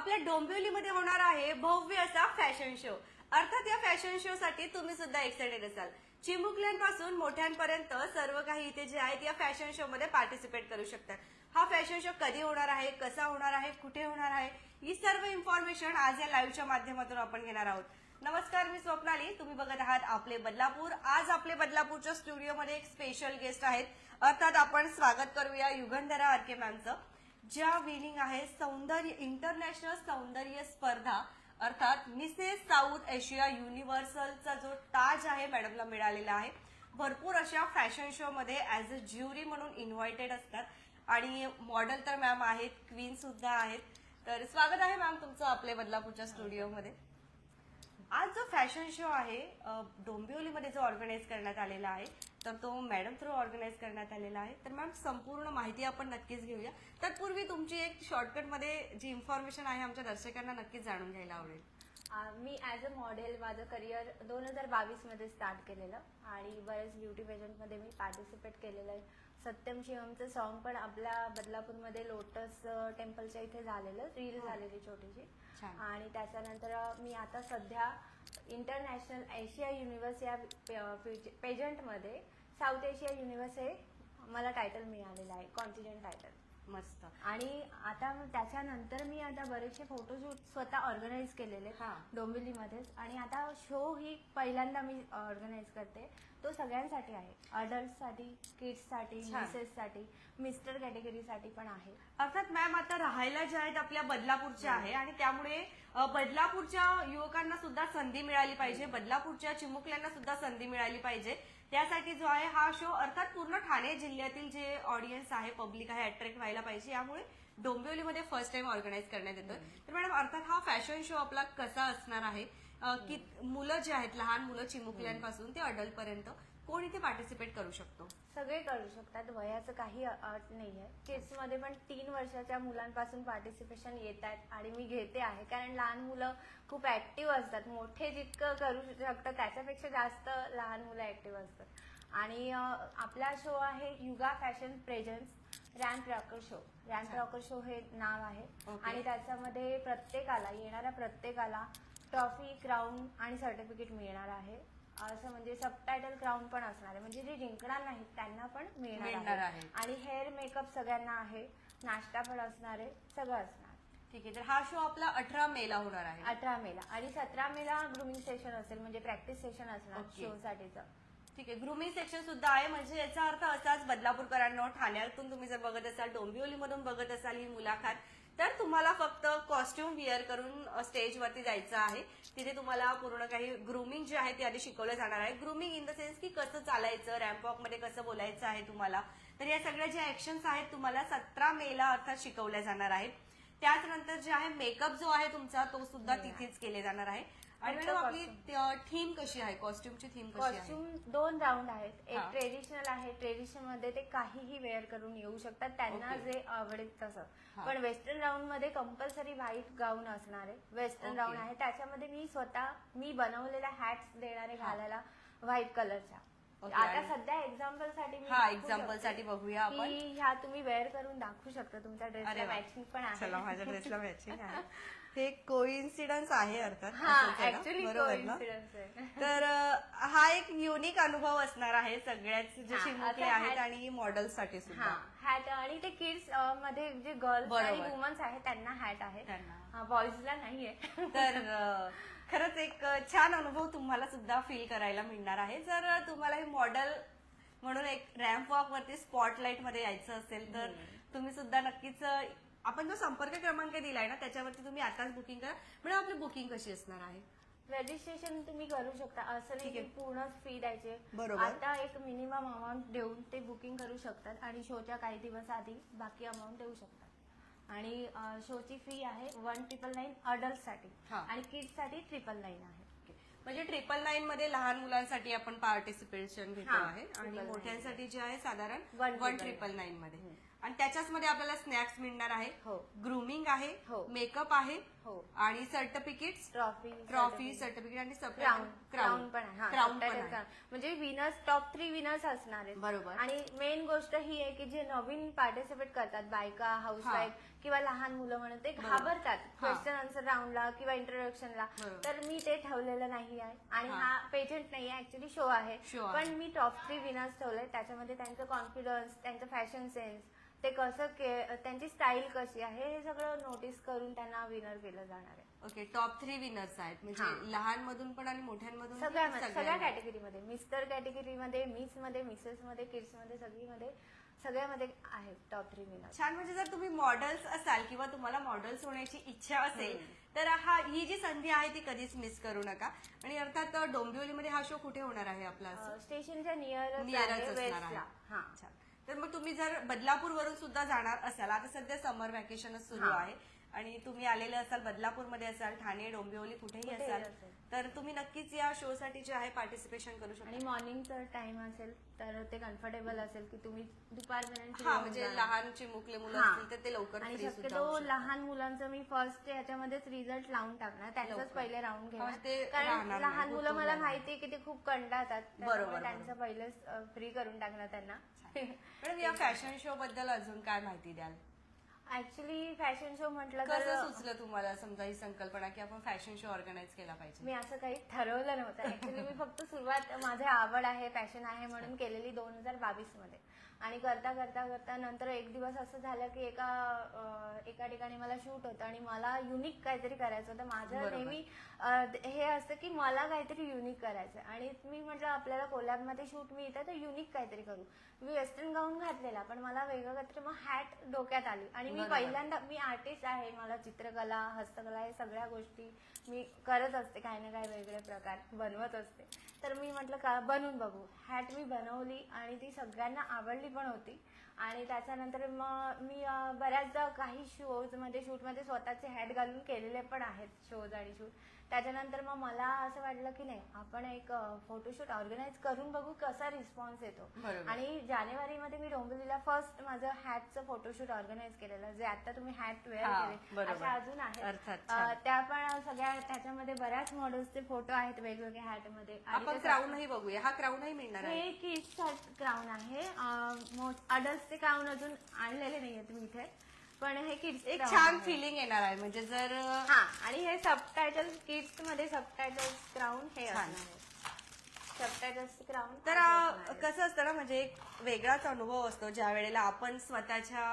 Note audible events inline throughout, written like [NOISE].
आपल्या डोंबिवलीमध्ये होणार आहे भव्य असा फॅशन शो अर्थात या फॅशन शो साठी तुम्ही सुद्धा एक्साइटेड असाल. चिमुकल्यांपासून मोठ्यांपर्यंत सर्व काही इथे जे आहेत या फॅशन शो मध्ये पार्टिसिपेट करू शकतात. हा फॅशन शो कधी होणार आहे कसा होणार आहे कुठे होणार आहे ही सर्व इन्फॉर्मेशन आज या लाईव्हच्या माध्यमातून आपण घेणार आहोत. नमस्कार मी स्वप्नाली. तुम्ही बघत आहात आपले बदलापूर. आज आपले बदलापूरच्या स्टुडिओमध्ये एक स्पेशल गेस्ट आहेत. अर्थात आपण स्वागत करूया युगंधरा आरके मॅमचं ज्या विनिंग आहे सौंदर्य इंटरनॅशनल सौंदर्य स्पर्धा अर्थात मिसेस साऊथ एशिया युनिव्हर्सलचा जो ताज आहे मॅडमला मिळालेला आहे. भरपूर अशा फॅशन शो मध्ये ऍज अ ज्युरी म्हणून इन्व्हायटेड असतात. आणि मॉडेल तर मॅम आहेत क्वीन सुद्धा आहेत. तर स्वागत आहे मॅम तुमचं आपले बदलापूरच्या स्टुडिओमध्ये आज जो फॅशन शो आहे डोंबिवलीमध्ये जो ऑर्गनाईज करण्यात आलेला आहे तर तो मॅडम थ्रू ऑर्गनाईज करण्यात आलेला आहे. तर मॅम संपूर्ण माहिती आपण नक्कीच घेऊया. तत्पूर्वी तुमची एक शॉर्टकटमध्ये जी इन्फॉर्मेशन आहे आमच्या दर्शकांना नक्कीच जाणून घ्यायला आवडेल. मी ॲज अ मॉडेल माझं करिअर दोन हजार बावीसमध्ये स्टार्ट केलेलं आणि बरेच ब्युटी पेजंटमध्ये मी पार्टिसिपेट केलेलं आहे. सत्यम शिवमचं सॉन्ग पण आपल्या बदलापूरमध्ये लोटस टेम्पलच्या इथे झालेलं रील झालेली छोटीशी. आणि त्याच्यानंतर मी आता सध्या इंटरनॅशनल एशिया युनिव्हर्स या पेजंटमध्ये साऊथ एशिया युनिव्हर्स हे मला टायटल मिळालेलं आहे कॉन्टिनेंट टायटल मस्त. आणि आता त्याच्यानंतर मी आता बरेचसे फोटोशूट स्वतः ऑर्गनाईज केलेले हा. डोंबिवलीमध्येच. आणि आता शो ही पहिल्यांदा मी ऑर्गनाईज करते. तो सगळ्यांसाठी आहे. अडल्टसाठी किड्ससाठी छान. मिसेससाठी मिस्टर कॅटेगरीसाठी पण आहे. अर्थात मॅम आता राहायला जे आहेत आपल्या बदलापूरच्या आहे आणि त्यामुळे अ, बदलापूरच्या युवकांना सुद्धा संधी मिळाली पाहिजे. बदलापूरच्या चिमुकल्यांना सुद्धा संधी मिळाली पाहिजे. त्यासाठी जो आहे हा शो अर्थात पूर्ण ठाणे जिल्ह्यातील जे ऑडियन्स आहे पब्लिक आहे अट्रॅक्ट व्हायला पाहिजे. यामुळे डोंबिवलीमध्ये फर्स्ट टाइम ऑर्गनाईज करण्यात येतोय. तर मॅडम अर्थात हा फॅशन शो आपला कसा असणार आहे? की मुलं जे आहेत लहान मुलं चिमुकल्यांपासून ते अडल्ट पर्यंत कोण इथे पार्टिसिपेट करू शकतो? सगळे करू शकतात. वयाचं काही अट नाही आहे किड्समध्ये पण तीन वर्षाच्या मुलांपासून पार्टिसिपेशन येत आहेत आणि मी घेते आहे. कारण लहान मुलं खूप ऍक्टिव्ह असतात. मोठे जितकं करू शकतात त्याच्यापेक्षा जास्त लहान मुलं ऍक्टिव्ह असतात. आणि आपला शो आहे Yuga fashion presence ramp rocker show ramp rocker show हे नाव आहे. आणि त्याच्यामध्ये प्रत्येकाला येणाऱ्या प्रत्येकाला ट्रॉफी क्राऊन आणि सर्टिफिकेट मिळणार आहे. असं म्हणजे सबटायटल क्राऊन पण असणार आहे. म्हणजे जे जिंकणार नाहीत त्यांना पण मिळणार मिळणार आहे. आहे आणि हेअर मेकअप सगळ्यांना आहे. नाश्ता पण असणार आहे. सगळं असणार. ठीक आहे तर हा शो आपला अठरा मेला होणार आहे. अठरा मेला आणि सतरा मेला ग्रुमिंग सेशन असेल म्हणजे प्रॅक्टिस सेशन असणार Okay. शो साठीचं. ठीक आहे ग्रुमिंग सेक्शन सुद्धा आहे. म्हणजे याचा अर्थ असाच बदलापूरकरांनो ठाण्यातून तुम्ही जर बघत असाल डोंबिवलीमधून बघत असाल ही मुलाखत तर तुम्हाला फक्त कॉस्ट्युम विअर करून स्टेजवरती जायचं आहे. तिथे तुम्हाला पूर्ण काही ग्रुमिंग जे आहे ते आधी शिकवलं जाणार आहे. ग्रुमिंग इन द सेन्स की कसं चालायचं रॅम्प वॉकमध्ये कसं बोलायचं आहे तुम्हाला. तर या सगळ्या ज्या ऍक्शन्स आहेत तुम्हाला सतरा मेला अर्थात शिकवल्या जाणार आहेत. त्याचनंतर जे आहे मेकअप जो आहे तुमचा तो सुद्धा तिथेच केले जाणार आहे. आणि मॅडम आपली थीम कशी आहे कॉस्ट्युमची थीम कशी आहे कॉस्ट्युम दोन राऊंड आहेत एक हा. ट्रेडिशनल आहे ट्रेडिशनलमध्ये ते काहीही वेअर करून येऊ शकतात त्यांना Okay. जे आवडेल तसं हा. पण वेस्टर्न राऊंडमध्ये कंपल्सरी व्हाईट गाऊन असणार आहे वेस्टर्न Okay. राऊंड आहे त्याच्यामध्ये मी स्वतः मी बनवलेल्या हॅट्स देणारे हा. घालायला व्हाईट कलरच्या Okay, आता आणि- सध्या एक्झाम्पलसाठी मी हा, दाखवू example शकते साठी बघूया आपण. ह्या तुम्ही वेअर करून दाखवू शकता तुमच्या ड्रेसला वा. मॅचिंग पण आहे चला माझ्या ड्रेसला मॅचिंग आहे [LAUGHS] हे कोइन्सिडन्स आहे अर्थात हा असंच आहे ना? ऍक्च्युली बरोबर ना? कोइन्सिडन्स आहे तर अ, हा एक युनिक अनुभव असणार आहे सगळ्याच जे हा, आता आहेत आणि मॉडेल्ससाठी सुद्धा हा हॅट आणि ते किड्समध्ये जे गर्ल्स बरोबर. आणि वुमन्स आहेत त्यांना हॅट आहे त्यांना. बॉईजला नाहीये तर अ, खरंच एक अ, छान अनुभव तुम्हाला सुद्धा फील करायला मिळणार आहे जर तुम्हाला हे मॉडेल म्हणून एक रॅम्प वॉक वरती स्पॉटलाइटमध्ये यायचं असेल तर तुम्ही सुद्धा नक्कीच अ, आपण जो संपर्क क्रमांक दिलाय ना त्याच्यावरती तुम्ही आताच बुकिंग करा म्हणजे आपली बुकिंग कशी असणार आहे रजिस्ट्रेशन तुम्ही करू शकता असं नाही की. पूर्ण फी द्यायचे बरोबर. आता एक मिनिमम अमाऊंट देऊन ते बुकिंग करू शकतात आणि शोच्या काही दिवस आधी बाकी अमाऊंट देऊ शकतात आणि शोची फी आहे वन ट्रिपल नाईन अडल्टसाठी हा. आणि किड्ससाठी ट्रिपल नाईन आहे ओके. म्हणजे ट्रिपल नाईन मध्ये लहान मुलांसाठी आपण पार्टिसिपेशन घेतो हा, आहे आणि triple nine. मोठ्यांसाठी जे आहे साधारण वन triple ट्रिपल नाईन मध्ये आणि त्याच्याच मध्ये आपल्याला स्नॅक्स मिळणार आहे. हो. ग्रुमिंग आहे हो. मेकअप आहे हो. आणि सर्टिफिकेट ट्रॉफी ट्रॉफी सर्टिफिकेट आणि क्राऊन क्राऊन पण आहे. हा, क्राऊन पण subtitle आहे. crown. म्हणजे विनर्स टॉप थ्री विनर्स असणार आहेत. बरोबर. आणि मेन गोष्ट ही आहे की जे नवीन पार्टिसिपेट करतात बायका हाऊसवाईफ किंवा लहान मुलं म्हणून ते घाबरतात. क्वेश्चन आन्सर राऊंडला किंवा इंट्रोडक्शनला बरोबर. तर मी ते ठेवलेलं नाही आहे. आणि हा. हा पेजंट नाही आहे. ऍक्च्युली शो आहे. Show आहे. पण मी टॉप थ्री विनर्स ठेवलंय. त्याच्यामध्ये त्यांचं कॉन्फिडन्स त्यांचं फॅशन सेन्स ते कसं के- त्यांची स्टाईल कशी आहे हे सगळं नोटीस करून त्यांना विनर केलं जाणार आहे. ओके टॉप थ्री विनर्स आहेत. म्हणजे लहान मधून पण आणि मोठ्यांमधून पण सगळ्या सगळ्या. कॅटेगरीमध्ये मिस्टर कॅटेगरीमध्ये मिसमध्ये मिसेस मध्ये किड्समध्ये सगळीमध्ये सगळ्यामध्ये आहेत टॉप थ्री विनर छान म्हणजे जर तुम्ही मॉडेल्स असाल किंवा तुम्हाला मॉडेल्स होण्याची इच्छा असेल तर हा ही जी संधी आहे ती कधीच मिस करू नका. आणि अर्थात डोंबिवलीमध्ये हा शो कुठे होणार आहे आपला? स्टेशनच्या नियरच नियरच असणार आहे. हा. अच्छा. तर मग तुम्ही जर बदलापूर वरून सुद्धा जाणार असाल आता सध्या समर व्हॅकेशनच सुरू. आहे आणि तुम्ही आलेले असाल बदलापूरमध्ये असाल ठाणे डोंबिवली कुठेही असेल. तर तुम्ही नक्कीच या शो साठी जे आहे पार्टिसिपेशन करू शकता आणि मॉर्निंगचा टाइम असेल तर ते कम्फर्टेबल असेल की तुम्ही दुपारपर्यंत हा म्हणजे. लहान चिमुकले मुलं हा. असतील तर ते लवकर आणि free सुद्धा शक्यतो. लहान मुलांचं मी फर्स्ट याच्यामध्येच रिझल्ट लावून टाकणार त्यांचंच लवकर. पहिले राऊंड हा, ते घेणार कारण नाही, लहान मुलं गुंतून मला राहणार. माहितीये की ते खूप कंटाळतात बरोबर, त्यांचं पहिलेच फ्री करून टाकणार त्यांना मॅडम या [LAUGHS] फॅशन शो बद्दल अजून काय माहिती द्याल ऍक्च्युली फॅशन शो म्हटलं कसं तर सुचलं तुम्हाला? समजा ही संकल्पना की आपण फॅशन शो ऑर्गनाईज केला पाहिजे. मी असं काही ठरवलं नव्हतं. ऍक्च्युली मी फक्त सुरुवात माझी आवड आहे पॅशन आहे म्हणून केलेली दोन हजार बावीसमध्ये आणि करता करता करता नंतर एक दिवस असं झालं की एका एका ठिकाणी मला शूट होतं आणि मला युनिक काहीतरी करायचं होतं. माझं. नेहमी अं, हे असतं की मला काहीतरी युनिक करायचं आणि मी म्हटलं आपल्याला कोल्हारमध्ये शूट मी इथं तर युनिक काहीतरी करू. मी वेस्टर्न गाऊन घातलेला पण मला वेगळं काहीतरी मग हॅट डोक्यात आली. आणि मी. पहिल्यांदा मी आर्टिस्ट आहे मला चित्रकला हस्तकला हे सगळ्या गोष्टी मी करत असते काही ना काही वेगळे प्रकार बनवत असते. तर मी म्हटलं का बनवून बघू. हॅट मी बनवली आणि ती सगळ्यांना आवडली पण होती. आणि त्याच्यानंतर मग मी बऱ्याचदा काही शोजमध्ये शूटमध्ये स्वतःचे हॅट घालून केलेले पण आहेत शोज आणि शूट त्याच्यानंतर मग मला असं वाटलं की नाही आपण एक फोटोशूट ऑर्गनाईज करून बघू कसा रिस्पॉन्स येतो. आणि जानेवारीमध्ये मी डोंबिवलीला फर्स्ट माझं हॅटचं फोटोशूट ऑर्गनाईज केलेलं जे आता तुम्ही हॅट वेअर केले. अशा अजून आहेत. त्या पण सगळ्या त्याच्यामध्ये बऱ्याच मॉडेल्सचे फोटो आहेत वेगवेगळ्या हॅटमध्ये आणि आपण क्राऊनही बघूया. हा क्राऊनही मिळणार आहे. हे किड्स क्राऊन आहे. अडल्टचे क्राऊन अजून आणलेले नाहीयेत मी इथे. पण हे किड्स एक छान फिलिंग येणार आहे. म्हणजे जर हा. आणि हे सबटायटल किड्समध्ये सबटायटल क्राऊन हे छान. सबटायटल्स क्राऊन तर अ, कसं असतं ना म्हणजे एक वेगळाच अनुभव असतो. ज्या वेळेला आपण स्वतःच्या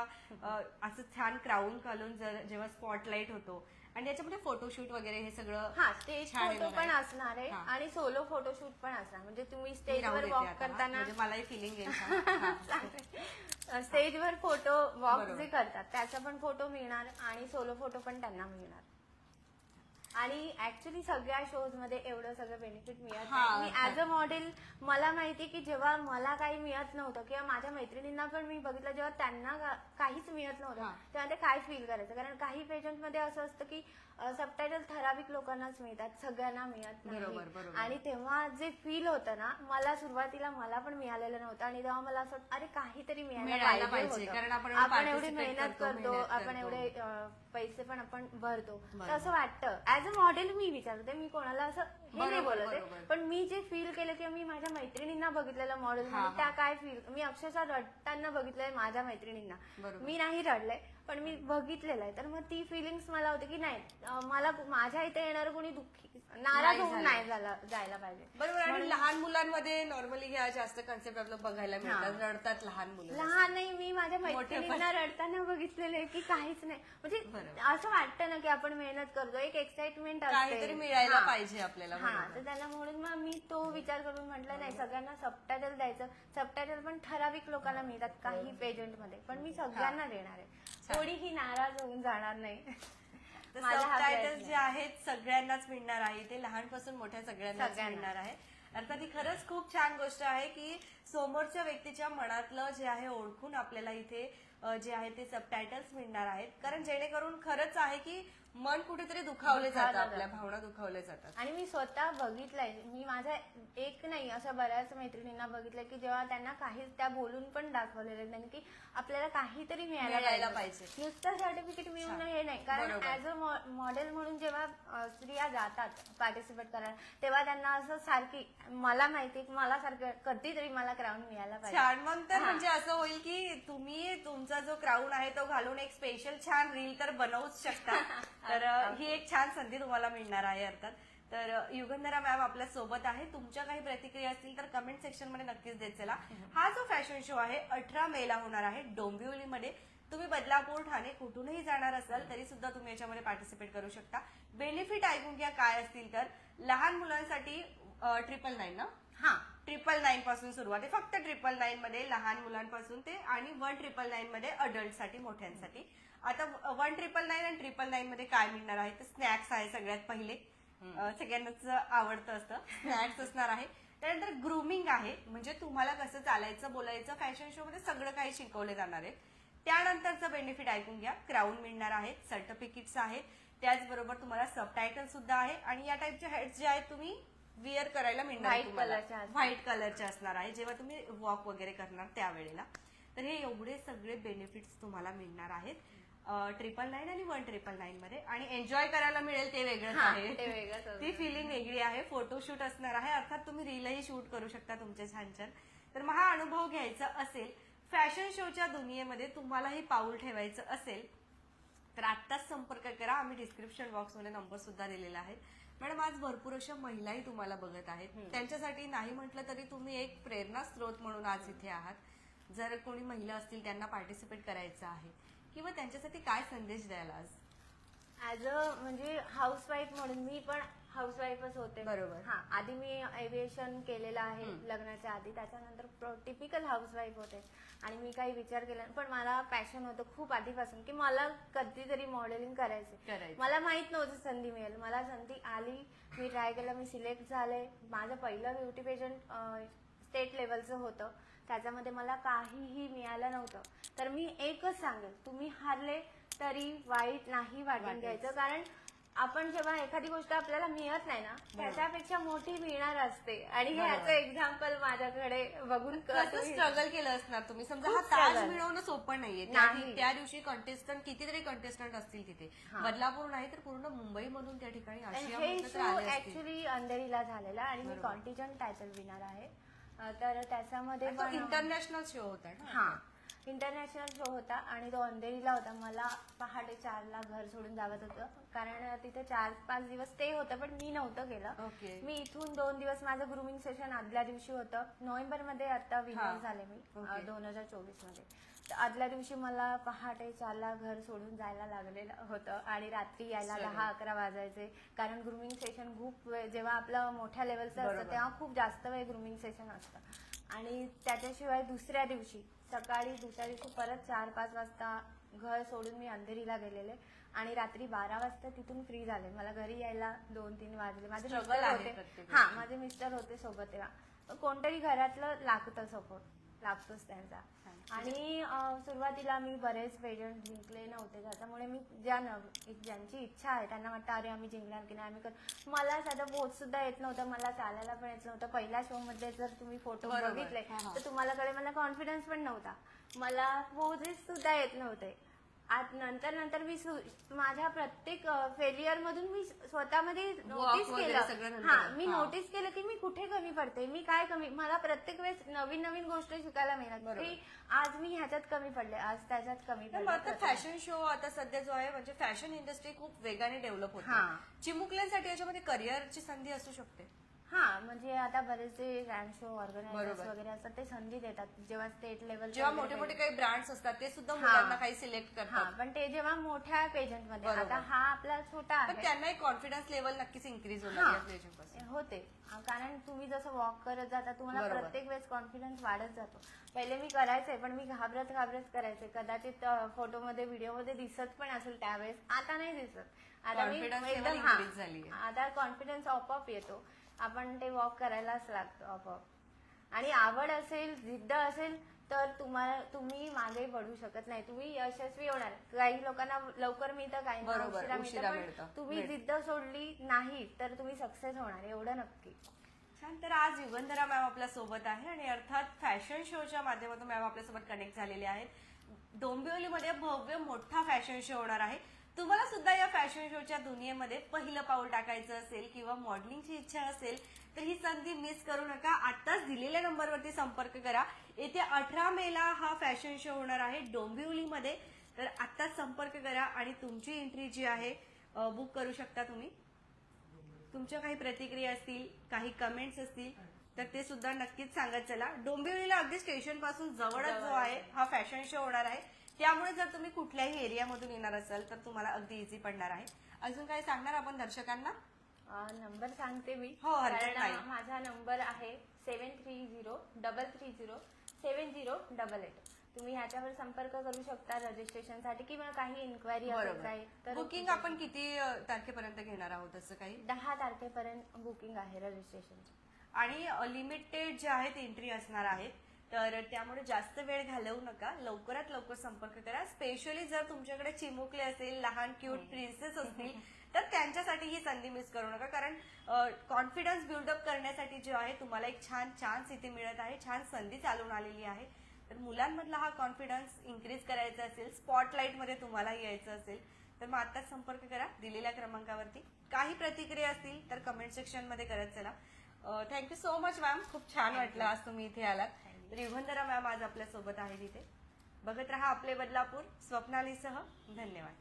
अ, असं छान क्राऊन घालून जर जेव्हा स्पॉटलाईट होतो आणि याच्यामध्ये फोटोशूट वगैरे हे सगळं हा स्टेज छान फोटो पण. असणार आहे हा. आणि सोलो फोटोशूट पण असणार म्हणजे तुम्ही मी स्टेजवर वॉक आता, हा. करताना म्हणजे मलाही फिलिंग येईल. स्टेजवर फोटो वॉक बरोबर. जे करतात त्याचा पण फोटो मिळणार आणि सोलो फोटो पण त्यांना मिळणार आणि ऍक्च्युली सगळ्या शोजमध्ये एवढं सगळं बेनिफिट मिळत हा, नाही मी हा. ऍज अ मॉडेल मला माहिती की जेव्हा मला काही मिळत नव्हतं किंवा माझ्या मैत्रिणींना पण मी बघितलं जेव्हा त्यांना का- काहीच मिळत नव्हतं हा. तेव्हा ते काय फील करायचं कारण काही पेशंटमध्ये असं असतं की सबटायटल ठराविक लोकांनाच मिळतात सगळ्यांना मिळत बरोबर, नाही बरोबर. आणि तेव्हा जे फील होतं ना मला सुरुवातीला मला पण मिळालेलं नव्हतं आणि तेव्हा मला असं वाटतं, अरे काहीतरी मिळायला मिळायला पाहिजे पाहिजे, होतं. कारण आपण एवढं आपण एवढी participate मेहनत करतो, करतो मेहनत आपण करतो. एवढे अं, पैसे पण आपण भरतो बरोबर. तर असं वाटतं ऍज अ मॉडेल मी विचारते मी कोणाला असं हे नाही बरोबर, बोलत बरोबर. पण मी जे फील केलं किंवा मी माझ्या मैत्रिणींना बघितलेलं मॉडेल हा, हा. त्या काय फील मी अक्षरशः रडताना बघितलंय माझ्या मैत्रिणींना बरोबर. मी नाही रडलंय पण मी बघितलेलं आहे. तर मग ती फिलिंग्स मला होते की नाही अं, मला माझ्या इथे येणार कोणी दुःखी नाराज होऊन. नाही झाला जायला पाहिजे. बरोबर आणि लहान मुलांमध्ये नॉर्मली ह्या जास्त कन्सेप्ट आपल्याला बघायला मिळतात रडतात लहान मुलं लहान नाही मी माझ्या. मैत्रिणींना रडताना बघितलेलं आहे की काहीच नाही. म्हणजे. असं वाटतं ना की आपण मेहनत करतो एक एक्साइटमेंट काहीतरी मिळायला पाहिजे आपल्याला हा. तर त्याला म्हणून मग मी तो विचार करून म्हटलं नाही सगळ्यांना सबटायटल द्यायचं. सबटायटल पण ठराविक लोकांना मिळतात काही पेजंटमध्ये. पण मी सगळ्यांना देणार आहे. कोणीही नाराज होऊन जाणार नाही. [LAUGHS] सबटायटल्स जे आहेत सगळ्यांनाच मिळणार आहे. ते लहानपासून मोठ्या सगळ्यांनाच सगळ्यांना. मिळणार आहे. अर्थात ही खरंच खूप छान गोष्ट आहे की समोरच्या व्यक्तीच्या मनातलं जे आहे ओळखून आपल्याला इथे जे आहे ते सबटायटल्स मिळणार आहेत. कारण जेणेकरून खरंच आहे की मन कुठेतरी दुखावले जातं दुखावलं आपल्या भावना दुखावले जातात. आणि मी स्वतः बघितलंय. मी माझ्या एक नाही अशा बऱ्याच मैत्रिणींना बघितलंय की जेव्हा त्यांना काहीच त्या बोलून पण दाखवलेलं त्यांनी की आपल्याला काहीतरी मिळायला मिळायला पाहिजे. नुसतं सर्टिफिकेट मिळून हे नाही. कारण बरोबर. ऍज अ मॉडेल म्हणून जेव्हा अ, स्त्रिया जातात पार्टिसिपेट करायला तेव्हा त्यांना असं सारखी मला माहिती मला सारखं कधीतरी मला क्राऊन मिळायला पाहिजे. छान. मग तर हा. म्हणजे असं होईल की तुम्ही तुमचा जो क्राऊन आहे तो घालून एक स्पेशल छान रील तर बनवूच शकता. [LAUGHS] तर ही एक छान संधी तुम्हाला मिळणार आहे अर्थात. तर युगंधरा मॅम आपल्यासोबत आहे. तुमच्या काही प्रतिक्रिया असतील तर कमेंट सेक्शनमध्ये नक्कीच देत चला. हा जो फॅशन शो आहे अठरा मे ला होणार आहे डोंबिवलीमध्ये. तुम्ही बदलापूर ठाणे कुठूनही जाणार असाल तरी सुद्धा तुम्ही याच्यामध्ये पार्टिसिपेट करू शकता. बेनिफिट ऐकून घ्या काय असतील तर. लहान मुलांसाठी ट्रिपल नाईन ना? हा. ट्रिपल नाईन पासून सुरुवात आहे. फक्त ट्रिपल नाईन मध्ये लहान मुलांपासून ते आणि वन ट्रिपल नाईन मध्ये अडल्टसाठी मोठ्यांसाठी. आता वन ट्रिपल नाईन आणि ट्रिपल नाईन मध्ये काय मिळणार आहे? तर स्नॅक्स आहे सगळ्यात पहिले. सगळ्यांनाच आवडतं असतं. स्नॅक्स असणार आहे. त्यानंतर ग्रुमिंग आहे. म्हणजे तुम्हाला कसं चालायचं बोलायचं फॅशन शो मध्ये सगळं काही शिकवले जाणार आहे. त्यानंतरचं बेनिफिट ऐकून घ्या. क्राऊन मिळणार आहेत सर्टिफिकेट्स आहेत. त्याचबरोबर तुम्हाला सबटायटल सुद्धा आहे. आणि या टाईपचे हेड्स जे आहेत तुम्ही विअर करायला मिळणार आहे असणार. व्हाईट कलरचे असणार आहे. जेव्हा तुम्ही वॉक वगैरे करणार त्यावेळेला तर हे एवढे सगळे बेनिफिट्स तुम्हाला मिळणार आहेत. ट्रिपल नाईन आणि वन ट्रिपल नाईन मध्ये. आणि एन्जॉय करायला मिळेल ते वेगळंच हा, आहे. ते वेगळंच [LAUGHS] असणार. ती फिलिंग वेगळी आहे. फोटोशूट असणार आहे. अर्थात तुम्ही रीलही शूट करू शकता तुमचे छान छान तर मग हा अनुभव घ्यायचा असेल फॅशन शोच्या दुनियेमध्ये तुम्हालाही पाऊल ठेवायचं असेल तर आत्ताच संपर्क करा. आम्ही डिस्क्रिप्शन बॉक्समध्ये नंबर सुद्धा दिलेला आहे. मॅडम आज भरपूर अशा महिलाही तुम्हाला बघत आहेत. त्यांच्यासाठी नाही म्हटलं तरी तुम्ही एक प्रेरणा स्रोत म्हणून आज इथे आहात. जर कोणी महिला असतील त्यांना पार्टिसिपेट करायचं आहे. किंवा त्यांच्यासाठी काय संदेश द्याल आज? ऍज अ म्हणजे हाऊसवाईफ म्हणून मी पण हाऊसवाईफच होते. बरोबर. हा आधी मी एव्हिएशन केलेलं आहे लग्नाच्या आधी. त्याच्यानंतर टिपिकल हाऊसवाईफ होते. आणि मी काही विचार केला नाही. पण मला पॅशन होतं खूप आधीपासून की मला कधीतरी मॉडेलिंग करायचे करायचं. मला माहीत नव्हतं संधी मिळेल. मला संधी आली. मी ट्राय केलं. मी सिलेक्ट झाले. माझं पहिलं ब्युटी पेजंट स्टेट लेवलचं होतं. त्याच्यामध्ये मला काहीही मिळालं नव्हतं. तर मी एकच सांगेल तुम्ही हारले तरी वाईट नाही वाटून. घ्यायचं. कारण आपण जेव्हा एखादी गोष्ट आपल्याला मिळत नाही ना त्याच्यापेक्षा मोठी मिळणार असते आणि बरोबर. ह्याचं एक्झाम्पल माझ्याकडे बघून कसं स्ट्रगल केलं असणार तुम्ही समजा हा ताज. मिळवणं सोपं नाहीये त्या नाही. त्या दिवशी कंटेस्टंट कितीतरी कंटेस्टंट असतील तिथे बदलापूर नाही तर पूर्ण मुंबई मधून त्या ठिकाणी आणि आशिया हे मधनं तर शो आले असतील. ऍक्च्युली अंधेरीला झालेला आणि मी. कॉन्टिजंट टायटल विनर आहे अं, तर त्याच्यामध्ये आणि तो पण इंटरनॅशनल शो होता ना हा इंटरनॅशनल शो होता आणि तो अंधेरीला होता मला पहाटे चारला घर सोडून जावत होतं कारण तिथे चार पाच दिवस स्टे होतं पण मी नव्हतं गेलं मी इथून दोन दिवस माझं ग्रुमिंग सेशन आदल्या दिवशी होतं नोव्हेंबरमध्ये आता हा. विनर झाले मी ओके. दोन हजार चोवीसमध्ये तर आदल्या दिवशी मला पहाटे चारला घर सोडून जायला लागलेलं होतं आणि रात्री यायला. दहा अकरा वाजायचे कारण ग्रुमिंग सेशन खूप वेळ जेव्हा आपलं मोठ्या लेवलचं बरोबर. असतं तेव्हा खूप जास्त वेळ ग्रुमिंग सेशन असतं आणि त्याच्याशिवाय दुसऱ्या दिवशी सकाळी दुसऱ्या दिवशी परत चार पाच वाजता घर सोडून मी अंधेरीला गेलेले आणि रात्री बारा वाजता तिथून फ्री झाले. मला घरी यायला दोन तीन वाजले. माझे मिस्टर होते. हा. माझे मिस्टर होते सोबत तेव्हा कोणतरी घरातलं लागतं सपोर्ट लागतोच त्यांचा. आणि अं, सुरुवातीला मी बरेच पेजंट जिंकले नव्हते त्याच्यामुळे मी ज्या नव ज्यांची इच्छा आहे त्यांना वाटतं अरे आम्ही जिंकणार की नाही आम्ही कर मला साधं पोच सुद्धा येत नव्हतं मला चालायला पण येत नव्हतं पहिल्या शो मध्ये जर तुम्ही फोटो बरोबर. बघितले हा, हा. तर तुम्हाला कळे मला कॉन्फिडन्स पण नव्हता मला पोजेस सुद्धा येत नव्हते आज नंतर नंतर मी सु- माझ्या प्रत्येक फेलियर मधून मी स्वतःमध्ये नोटीस वगैरे केलं नंतर. हा मी हा. नोटीस केलं की मी कुठे कमी पडते मी काय कमी मला प्रत्येक वेळेस नवीन नवीन गोष्ट शिकायला बरोबर. की आज मी ह्याच्यात कमी पडले आज त्याच्यात कमी पण आता पडले फॅशन शो आता सध्या जो आहे म्हणजे फॅशन इंडस्ट्री खूप वेगाने डेव्हलप होते हा. चिमुकल्यांसाठी याच्यामध्ये करिअरची संधी असू शकते हा म्हणजे आता बरेचसे ग्रँड शो ऑर्गनायझर्स बरोबर. वगैरे असतात ते संधी देतात. जेव्हा स्टेट लेवल जेव्हा मोठे मोठे काही ब्रँड्स असतात ते सुद्धा मुलांना काही सिलेक्ट हा करतात पण ते जेव्हा मोठ्या पेजंटमध्ये बरोबर. आता हा आपला छोटा पण आहे. त्यांनाही कॉन्फिडन्स लेवल नक्कीच इन्क्रीज हा. होणार या प्लेजंटपासून होते. कारण तुम्ही जसं वॉक करत जाता तुम्हाला बरोबर. प्रत्येक वेळेस कॉन्फिडन्स वाढत जातो. पहिले मी करायचे पण मी घाबरत घाबरत करायचे. कदाचित फोटोमध्ये व्हिडिओमध्ये दिसत पण असेल त्यावेळेस. आता नाही दिसत. आता मी Confidence level एकदम increase झालीये. आता कॉन्फिडन्स आपोआप येतो. आपण ते वॉक करायलाच लागतो आपोआप. आणि आवड असेल जिद्द असेल तर तुम्हाला तुम्ही मागे पडू शकत नाही. तुम्ही यशस्वी होणार. काही लोकांना लवकर मिळतं काही बरोबर, उशिरा मिळतं. पण तुम्ही. जिद्द सोडली नाही तर तुम्ही सक्सेस होणार. एवढं नक्की. छान. तर आज युगंधरा मॅम आपल्यासोबत आहे आणि अर्थात फॅशन शोच्या माध्यमातून मॅम आपल्यासोबत कनेक्ट झालेले आहेत. डोंबिवलीमध्ये भव्य मोठा फॅशन शो होणार आहे. तुम्हाला सुद्धा या फॅशन शोच्या दुनियेमध्ये पहिलं पाऊल टाकायचं असेल किंवा मॉडेलिंगची इच्छा असेल तर ही संधी मिस करू नका. आताच दिलेल्या नंबरवरती संपर्क करा. येत्या अठरा मेला हा फॅशन शो होणार आहे डोंबिवलीमध्ये. तर आत्ताच संपर्क करा आणि तुमची एंट्री जी आहे बुक करू शकता तुम्ही. तुमच्या काही प्रतिक्रिया असतील काही कमेंट्स असतील तर ते सुद्धा नक्कीच सांगत चला. डोंबिवलीला अगदी स्टेशनपासून जवळच जो आहे हा फॅशन शो होणार आहे. त्यामुळे जर तुम्ही कुठल्याही एरियामधून येणार असाल तर तुम्हाला अगदी इझी पडणार आहे. अजून काही सांगणार आपण दर्शकांना? नंबर सांगते मी. हो, हरकत कारण, नाही. अं, माझा नंबर आहे seven three zero double three zero seven zero double eight तुम्ही ह्याच्यावर संपर्क करू शकता रजिस्ट्रेशनसाठी किंवा काही इन्क्वायरी असेल काही बरोबर बुकिंग आपण किती अ, तारखेपर्यंत घेणार आहोत असं काही? दहा तारखेपर्यंत बुकिंग आहे रजिस्ट्रेशन आणि लिमिटेड जे आहेत एंट्री असणार आहेत तर त्यामुळे जास्त वेळ घालवू नका. लवकरात लवकर संपर्क करा. स्पेशली जर तुमच्याकडे चिमुकले असेल लहान क्यूट प्रिन्सेस असतील तर त्यांच्यासाठी ही संधी मिस करू नका. कारण कॉन्फिडन्स बिल्डअप करण्यासाठी जे आहे तुम्हाला एक छान चान्स इथे मिळत आहे. छान संधी चालून आलेली आहे. तर मुलांमधला हा कॉन्फिडन्स इन्क्रीज करायचा असेल स्पॉटलाईटमध्ये तुम्हाला यायचं असेल तर मग आताच संपर्क करा. दिलेल्या क्रमांकावरती. काही प्रतिक्रिया असतील तर कमेंट सेक्शनमध्ये करत चला. थँक्यू सो मच मॅम खूप छान वाटलं आज तुम्ही इथे आलात. तर मॅम आज आपल्यासोबत आहे आहेत इथे. बघत रहा आपले बदलापूर स्वप्नालीसह धन्यवाद.